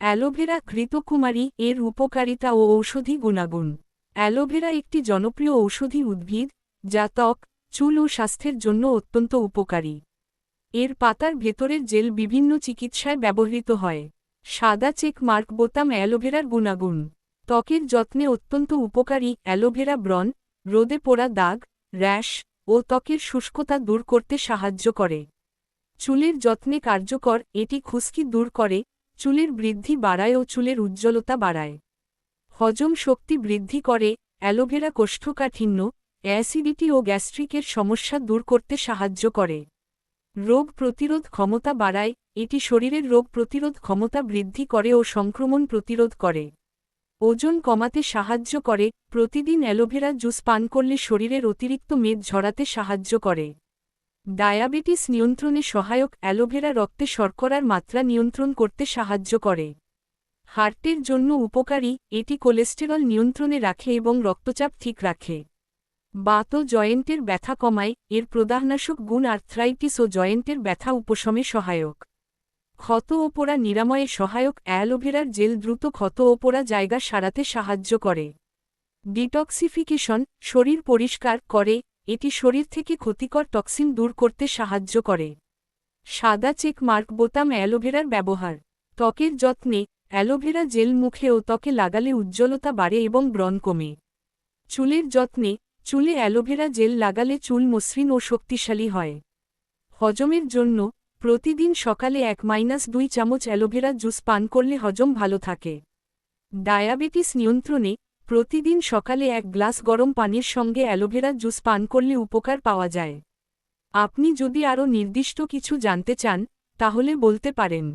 Aloe vera ঘৃতকুমারী এর উপকারিতা ও ঔষধি গুণাগুণ। অ্যালোভেরা একটি জনপ্রিয় ঔষধি উদ্ভিদ, যা ত্বক, চুল ও স্বাস্থ্যের জন্য অত্যন্ত উপকারী। এর পাতার ভেতরের জেল বিভিন্ন চিকিৎসায় ব্যবহৃত হয়। সাদা চেক মার্ক বোতাম অ্যালোভেরার গুণাগুণ। ত্বকের যত্নে অত্যন্ত উপকারী অ্যালোভেরা ব্রণ, রোদে পোড়া দাগ, র্যাশ ও ত্বকের শুষ্কতা দূর করতে সাহায্য করে। চুলের যত্নে কার্যকর এটি খুশকি দূর করে চুলের বৃদ্ধি বাড়ায় ও চুলের উজ্জ্বলতা বাড়ায়। হজম শক্তি বৃদ্ধি করে, অ্যালোভেরা কোষ্ঠকাঠিন্য, অ্যাসিডিটি ও গ্যাস্ট্রিকের সমস্যা দূর করতে সাহায্য করে। রোগ প্রতিরোধ ক্ষমতা বাড়ায়, এটি শরীরের রোগ প্রতিরোধ ক্ষমতা বৃদ্ধি করে ও সংক্রমণ প্রতিরোধ করে। ওজন কমাতে সাহায্য করে, প্রতিদিন অ্যালোভেরা জুস পান করলে শরীরের অতিরিক্ত মেদ ঝরাতে সাহায্য করে। ডায়াবেটিস নিয়ন্ত্রণে সহায়ক অ্যালোভেরা রক্তে শর্করার মাত্রা নিয়ন্ত্রণ করতে সাহায্য করে। হার্টের জন্য উপকারী, এটি কোলেস্টেরল নিয়ন্ত্রণে রাখে এবং রক্তচাপ ঠিক রাখে। বাত জয়েন্টের ব্যথা কমায়, এর প্রদাহনাশক গুণ আর্থ্রাইটিস ও জয়েন্টের ব্যথা উপশমে সহায়ক। ক্ষত ও পোড়া নিরাময়ে সহায়ক অ্যালোভেরার জেল দ্রুত ক্ষত ও পোড়া জায়গা সারাতে সাহায্য করে। ডিটক্সিফিকেশন, শরীর পরিষ্কার করে এটি শরীর থেকে ক্ষতিকর টক্সিন দূর করতে সাহায্য করে। সাদা চেক মার্ক বোতাম অ্যালোভেরার ব্যবহার। ত্বকের যত্নে অ্যালোভেরা জেল মুখে ও ত্বকে লাগালে উজ্জ্বলতা বাড়ে এবং ব্রণ কমে। চুলের যত্নে চুলে অ্যালোভেরা জেল লাগালে চুল মসৃণ ও শক্তিশালী হয়। হজমের জন্য প্রতিদিন সকালে এক মাইনাস দুই চামচ অ্যালোভেরা জুস পান করলে হজম ভালো থাকে। ডায়াবেটিস নিয়ন্ত্রণে প্রতিদিন সকালে এক গ্লাস গরম পানির সঙ্গে অ্যালোভেরা জুস পান করলে উপকার পাওয়া যায়। আপনি যদি আরও নির্দিষ্ট কিছু জানতে চান, তাহলে বলতে পারেন।